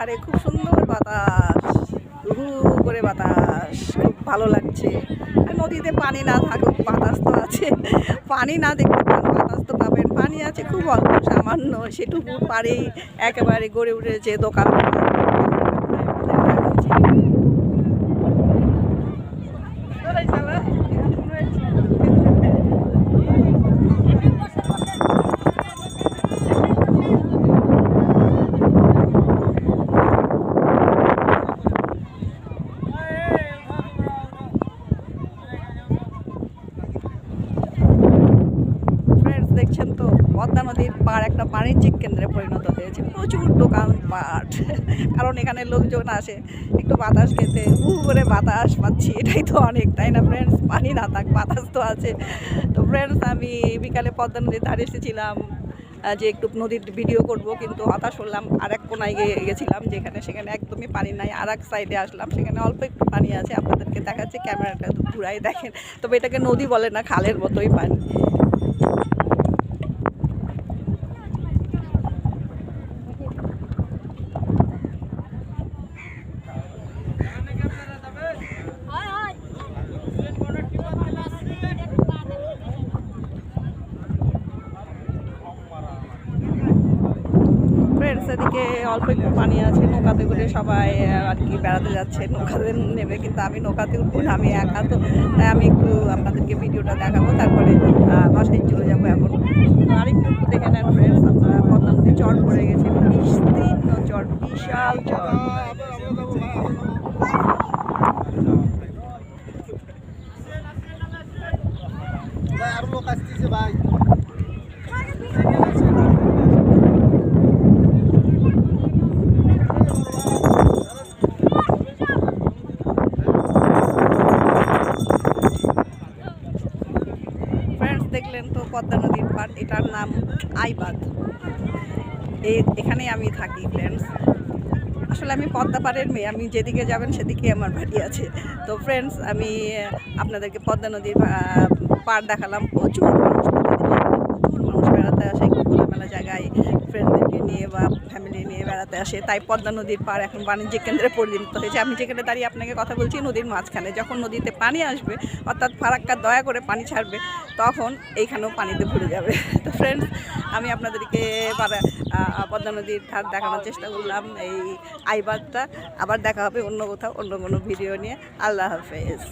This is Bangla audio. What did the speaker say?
ধারে খুব সুন্দর বাতাস। হু করে বাতাস, খুব ভালো লাগছে। আর নদীতে পানি না থাকুক, বাতাস তো আছে। পানি না দেখতে পান, বাতাস তো পাবেন। পানি আছে খুব অল্প, সামান্য, সেটুকু পারেই একেবারে গড়ে উঠেছে দোকান ফ্রেন্ডস দেখছেন তো, পদ্মা নদীর পাড় একটা বাণিজ্যিক কেন্দ্রে পরিণত হয়েছে। প্রচুর দোকান দোকানপাট কারণ এখানে লোকজন আসে, একটু বাতাস খেতে। হু করে বাতাস পাচ্ছি, এটাই তো অনেক, তাই না ফ্রেন্ডস পানি না থাক, বাতাস তো আছে। তো ফ্রেন্ডস আমি বিকালে পদ্মা নদীর ধারে এসেছিলাম যে একটু নদীর ভিডিও করব, কিন্তু হতাশ হলাম। আর এক কোনায় গেছিলাম, যেখানে সেখানে একদমই পানি নাই। আর এক সাইডে আসলাম, সেখানে অল্প একটু পানি আছে। আপনাদেরকে দেখাচ্ছে, ক্যামেরাটা ঘুরাই দেখেন। তবে এটাকে নদী বলে না, খালের মতোই পানি। ফ্রেন্ডস এদিকে অল্প একটু পানি আছে, নৌকাতে করে সবাই আর কি বেড়াতে যাচ্ছে, নৌকাতে নেবে, কিন্তু আমি নৌকাতে উঠবো না, আমি একা, তো তাই আমি একটু আপনাদেরকে ভিডিওটা দেখাবো, তারপরে বাসায় চলে যাব এখন। আর একটু দেখে নেন ফ্রেন্ডস আপনারা পদ্মা নদী চট পড়ে গেছে বিস্তীর্ণ চট বিশাল আসতেছে, ভাই। ফ্রেন্ডস দেখলেন তো পদ্মা নদীর পাড়, এটার নাম আইবাদ। এখানেই আমি থাকি ফ্রেন্ডস আসলে আমি পদ্মা পাড়ের মেয়ে, আমি যেদিকে যাবেন সেদিকে আমার বাড়ি আছে। তো ফ্রেন্ডস আমি আপনাদেরকে পদ্মা নদীর পার দেখালাম প্রচুর মানুষ প্রতিদিন এখানে প্রচুর মানুষ বেড়াতে আসে একটু খোলামেলা জায়গায় ফ্রেন্ডদেরকে নিয়ে বা ফ্যামিলি নিয়ে বেড়াতে আসে, তাই পদ্মা নদীর পাড় এখন বাণিজ্যিক কেন্দ্রে পরিণত হয়েছে। আমি যেখানে দাঁড়িয়ে আপনাকে কথা বলছি নদীর মাঝখানে, যখন নদীতে পানি আসবে, অর্থাৎ ফারাক্কা দয়া করে পানি ছাড়বে, তখন এইখানেও পানিতে ভরে যাবে। তো ফ্রেন্ডস আমি আপনাদেরকে পদ্মা নদীর ধার দেখানোর চেষ্টা করলাম এই আইবাদটা আবার দেখা হবে অন্য কোথাও, অন্য কোনো ভিডিও নিয়ে। আল্লাহ হাফেজ।